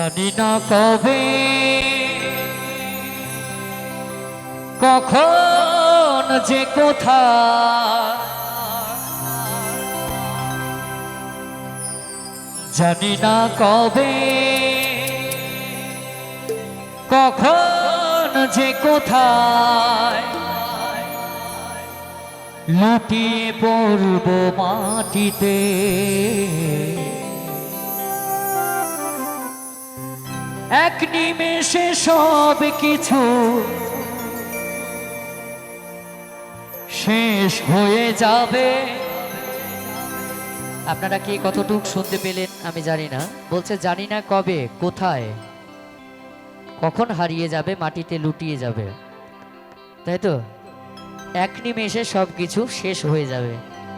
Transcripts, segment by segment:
জানি না কবে, কখন যে কোথা জানি না কবে, কখন যে কোথায়, লুটিয়ে পড়ব মাটিতে। এক নিমেষে সব কিছু শেষ হয়ে যাবে। আপনারা কি কতটুক শুনতে পেলেন আমি জানি না। বলছে, জানি না কবে, কোথায়? কখন হারিয়ে যাবে, মাটিতে লুটিয়ে যাবে? তাই তো? এক নিমেষে সব কিছু শেষ হয়ে যাবে।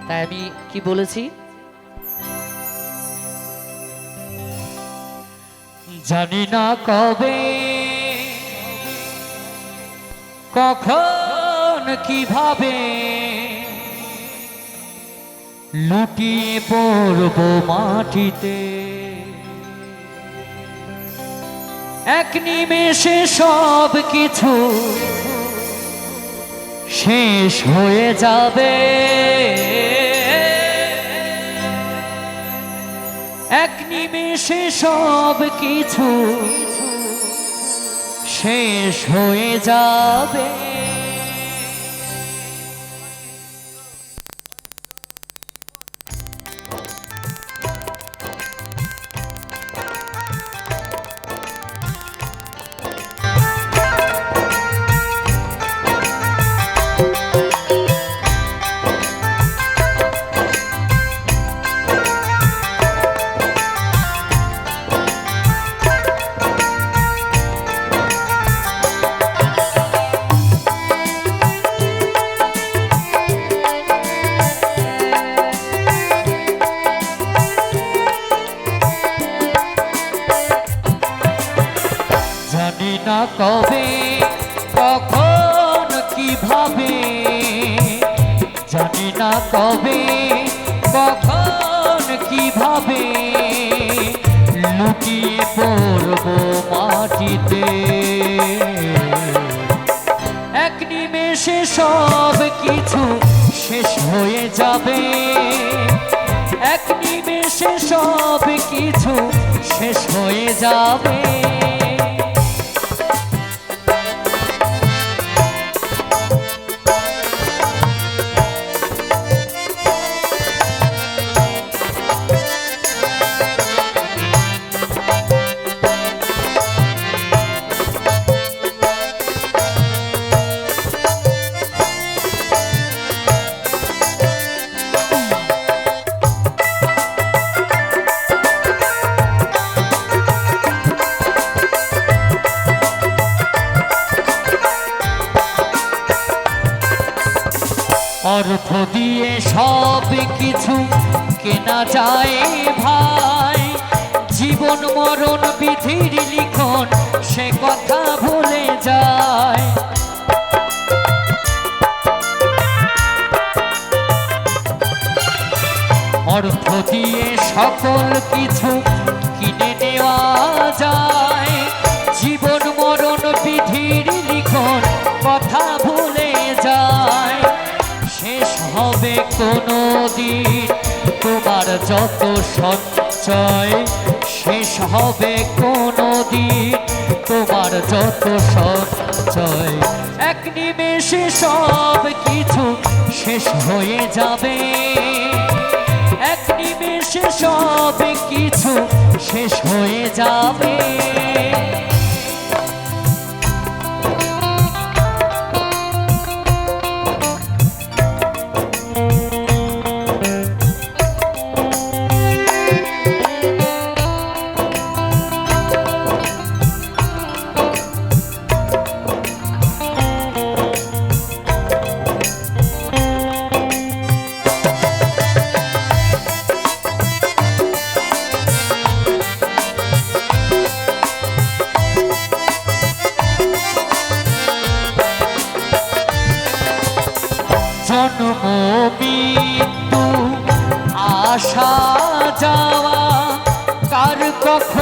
তাই আমি কি বলেছি? জানি না কবে, কখন কীভাবে লুটিয়ে পড়ব মাটিতে। এক নিমেষে সব কিছু শেষ হয়ে যাবে। এক নিমেষে সব কিছু শেষ হয়ে যাবে। কবে কখন কীভাবে জানি না কবে কখন কীভাবে লুটিয়ে পড়ব মাটিতে। এক নিমেষে সব কিছু শেষ হয়ে যাবে। এক নিমেষে সব কিছু শেষ হয়ে যাবে। কিছু কেনা যায় ভাই। জীবন মরণ বিধির লিখন সে কথা ভুলে যায়। অর্থ দিয়ে সকল কিছু কিনে নেওয়া যায়। কোনো তোমার যত সঞ্চয় শেষ হবে কোনো তোমার যত সঞ্চয়। এক নিমেষে সব কিছু শেষ হয়ে যাবে। এক নিমেষে সব কিছু শেষ হয়ে যাবে।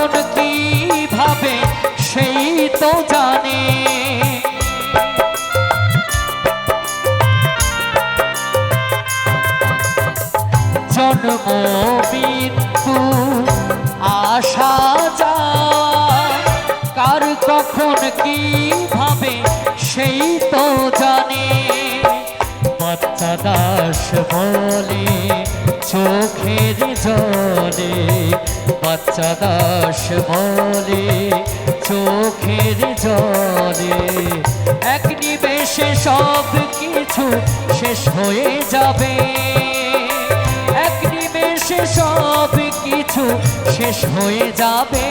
মন কি ভাবে সেই তো জানে। জন্ম মৃত্যু আশা যা কার কখন কি ভাবে সেই তো জানে। বাচ্চা দাস বলে, চোখের জলে বাচ্চা দাস বলে, চোখের জলে। এক নিমেষে সব কিছু শেষ হয়ে যাবে। এক নিমেষে সব কিছু শেষ হয়ে যাবে।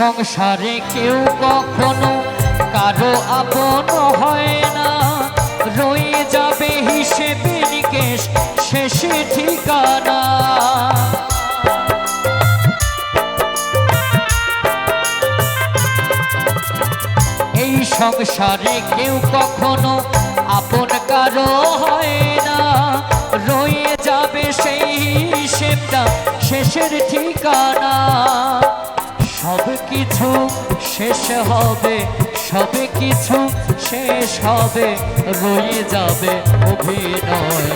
সংসারে কেউ কখনো কারও আপন হয় না। রয়ে যাবে হিসেবে নিকেশ শেষে ঠিকানা। এই সংসারে কেউ কখনো আপন কারও হয় না। রয়ে যাবে সেই হিসেবটা শেষের ঠিকানা। সব কিছু শেষ হবে, সব কিছু শেষ হবে, রয়ে যাবে অভিনয়।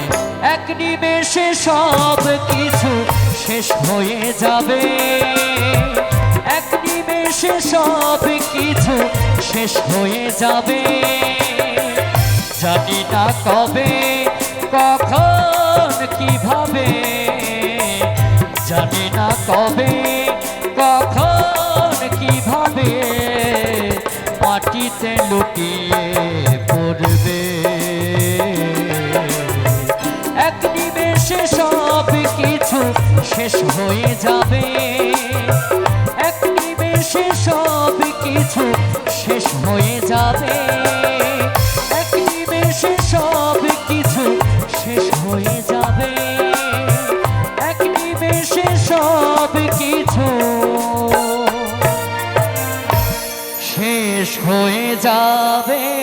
এক নিমেষে সব কিছু শেষ হয়ে যাবে। এক নিমেষে সব কিছু শেষ হয়ে যাবে। জানি না কবে, কখন, কীভাবে, জানি না কবে নিমেষে সব কিছু শেষ হয়ে যাবে। এক নিমেষে সব কিছু শেষ হয়ে যাবে। এক নিমেষে সব কিছু শেষ হয়ে যাবে। এক নিমেষে সব কিছু শেষ হয়ে যাবে।